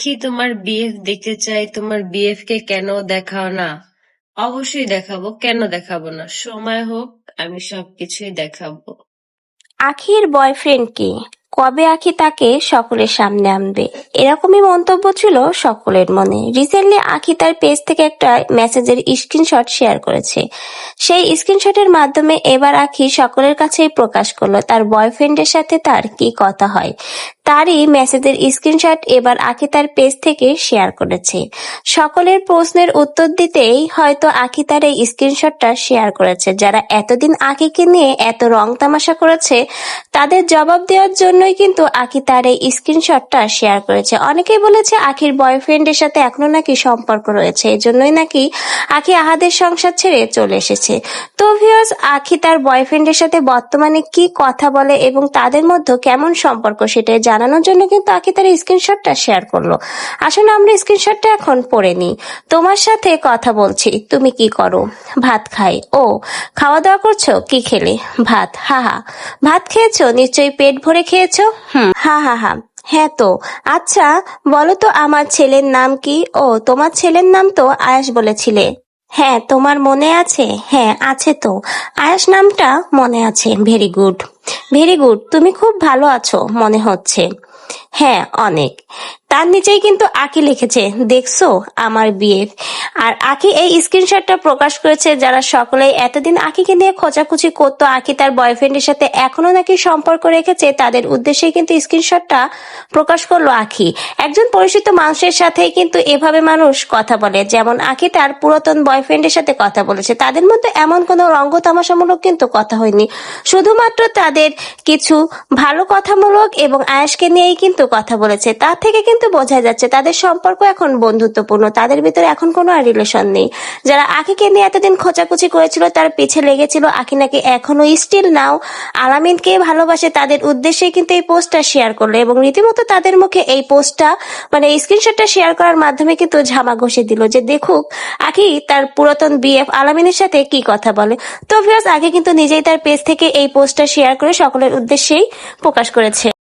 কি তোমার বিএফ দেখতে চাই? তোমার বিএফ কে কেন দেখাও না? অবশ্যই দেখাবো। কেন দেখাবো না? সময় হোক, আমি সবকিছুই দেখাবো। আখির বয়ফ্রেন্ড কি? কবে আখি তাকে সকলের সামনে আনবে? এরকমই মন্তব্য ছিল সকলের মনে। রিসেন্টলি আখি তার পেজ থেকে একটা মেসেজের স্ক্রিনশট শেয়ার করেছে। সেই স্ক্রিনশটের মাধ্যমে এবার আখি সকলের কাছেই প্রকাশ করল। তার বয়ফ্রেন্ডের সাথে তার কি কথা হয়? তারই মেসেজের স্ক্রিনশট এবার আখি তার পেজ থেকে শেয়ার করেছে। সকলের প্রশ্নের উত্তর দিতেই হয়তো আখি তার এই স্ক্রিনশটটা শেয়ার করেছে। যারা এতদিন আখিকে নিয়ে এত রং তামাশা করেছে, তাদের জবাব দেওয়ার জন্যই কিন্তু আখি তার এই স্ক্রিনশটটা শেয়ার করেছে। অনেকেই বলেছে আখির বয়ফ্রেন্ডের সাথে এখনও নাকি সম্পর্ক রয়েছে। এই জন্যই নাকি আখি আহাদের সংসার ছেড়ে চলে এসেছে। তো ভিউয়ার্স আখি তার বয়ফ্রেন্ডের সাথে বর্তমানে কি কথা বলে এবং তাদের মধ্যে কেমন সম্পর্ক সেটাই জানানোর জন্য কিন্তু আখি তার স্ক্রিনশটটা শেয়ার করল। আসলে আমরা স্ক্রিনশটটা এখন পড়ে নিই। তোমার সাথে কথা বলছি, তুমি কি করো? ভাত খাই। ও খাওয়া দাওয়া করছ? কি খেলে? ভাত, হা হা। ভাত খেয়েছো? নিশ্চয়ই পেট ভরে খেয়েছো? হুম, হা হা হা। হ্যাঁ তো। আচ্ছা বলো তো আমার ছেলের নাম কি? ও, তোমার ছেলের নাম তো আয়াস বলেছিলে। হ্যাঁ তোমার মনে আছে? হ্যাঁ আছে তো। আয়াস নামটা মনে আছে। Very good. ভেরি গুড তুমি খুব ভালো আছো মনে হচ্ছে। হ্যাঁ অনেক। তার নিচেই কিন্তু আকি লিখেছে, দেখছ আমার বিয়ে আর আকি এই স্ক্রিনশটটা প্রকাশ করেছে যারা সকলে এতদিন আকিকে নিয়ে খোঁচাখুচি করতো, আকি তার বয়ফ্রেন্ডের সাথে এখনও নাকি সম্পর্ক রেখেছে, তাদের উদ্দেশ্যে কিন্তু স্ক্রিনশটটা প্রকাশ করল আখি একজন পরিচিত মানুষের সাথেই কিন্তু এভাবে মানুষ কথা বলে, যেমন আখি তার পুরাতন বয়ফ্রেন্ডের সাথে কথা বলেছে। তাদের মধ্যে এমন কোনো রঙ্গ তামাশামূলক কিন্তু কথা হয়নি। শুধুমাত্র তাদের কিছু ভালো কথামূলক এবং আয়াসকে নিয়েই কিন্তু কথা বলেছে তার থেকে কিন্তু বোঝা যাচ্ছে তাদের সম্পর্ক এখন বন্ধুত্বপূর্ণ, তাদের ভিতরে এখন কোনো আর রিলেশন নেই। যারা আখিকে নিয়ে এতদিন খোঁচাখুচি করেছিল, তার পিছে লেগেছিল আখি নাকি এখনও স্টিল নাও। আলামিনকে ভালোবাসে তাদের উদ্দেশ্যে কিন্তু এই পোস্টটা শেয়ার করল এবং রীতিমতো তাদের মুখে এই পোস্টটা মানে স্ক্রিনশটটা শেয়ার করার মাধ্যমে কিন্তু ঝামা ঘষে দিল যে দেখুক আখি তার পুরাতন বিএফ আলামিনের সাথে কি কথা বলে। তো ভিউয়ার্স আগে কিন্তু নিজেই তার পেজ থেকে এই পোস্টটা শেয়ার করে সকলের উদ্দেশ্যেই প্রকাশ করেছে।